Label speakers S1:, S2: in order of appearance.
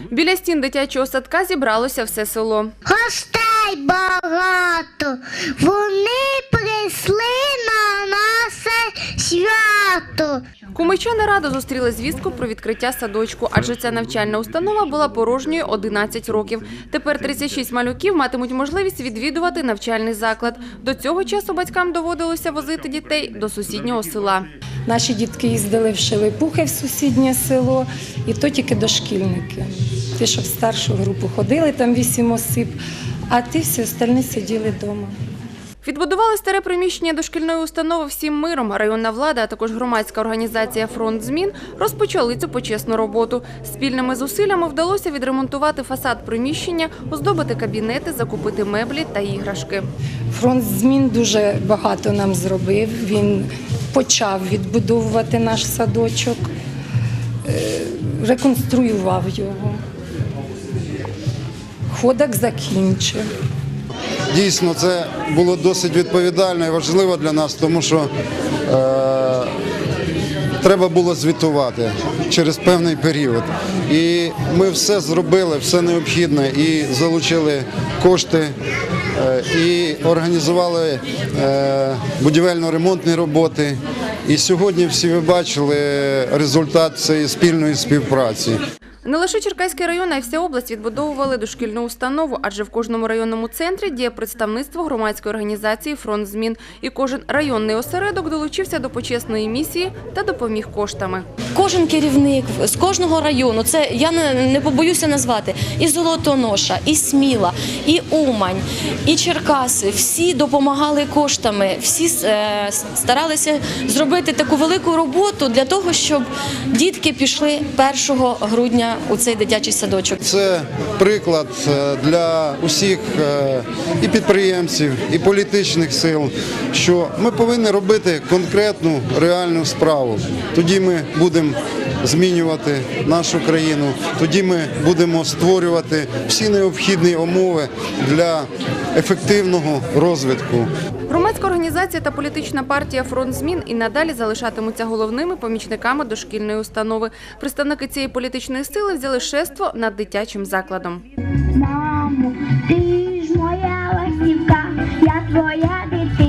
S1: Біля стін дитячого садка зібралося все село.
S2: Гостей багато. Вони прийшли на наше свято.
S1: Кумичани радо зустріли звістку про відкриття садочку, адже ця навчальна установа була порожньою 11 років. Тепер 36 малюків матимуть можливість відвідувати навчальний заклад. До цього часу батькам доводилося возити дітей до сусіднього села.
S3: Наші дітки їздили в Шелепухи в сусіднє село, і то тільки дошкільники. Ті, що в старшу групу ходили, там вісім осіб, а ті всі остальні сиділи вдома.
S1: Відбудували старе приміщення дошкільної установи всім миром. Районна влада, а також громадська організація Фронт змін розпочали цю почесну роботу. Спільними зусиллями вдалося відремонтувати фасад приміщення, оздобити кабінети, закупити меблі та іграшки.
S3: Фронт змін дуже багато нам зробив. Він почав відбудовувати наш садочок, е, реконструював його. Ходок закінчив.
S4: Дійсно, це було досить відповідально і важливо для нас, тому що е, треба було звітувати через певний період. І ми все зробили, все необхідне, і залучили кошти, і організували е, будівельно-ремонтні роботи. І сьогодні всі ви бачили результат цієї спільної співпраці.
S1: Не лише Черкаський район, а й вся область відбудовували дошкільну установу, адже в кожному районному центрі діє представництво громадської організації Фронт змін. І кожен районний осередок долучився до почесної місії та допоміг коштами.
S5: Кожен керівник з кожного району, це я не, побоюся назвати, і Золотоноша, і Сміла, і Умань, і Черкаси. Всі допомагали коштами, всі е, старалися зробити таку велику роботу для того, щоб дітки пішли 1 грудня у цей дитячий садочок.
S4: Це приклад е, для усіх е, і підприємців, і політичних сил, що ми повинні робити конкретну реальну справу. Тоді ми будемо змінювати нашу країну, тоді ми будемо створювати всі необхідні умови для ефективного розвитку.
S1: Громадська організація та політична партія Фронт змін і надалі залишатимуться головними помічниками дошкільної установи. Представники цієї політичної сили взяли шество над дитячим закладом.
S2: Мамо, ти ж моя ластівка, я твоя дитина.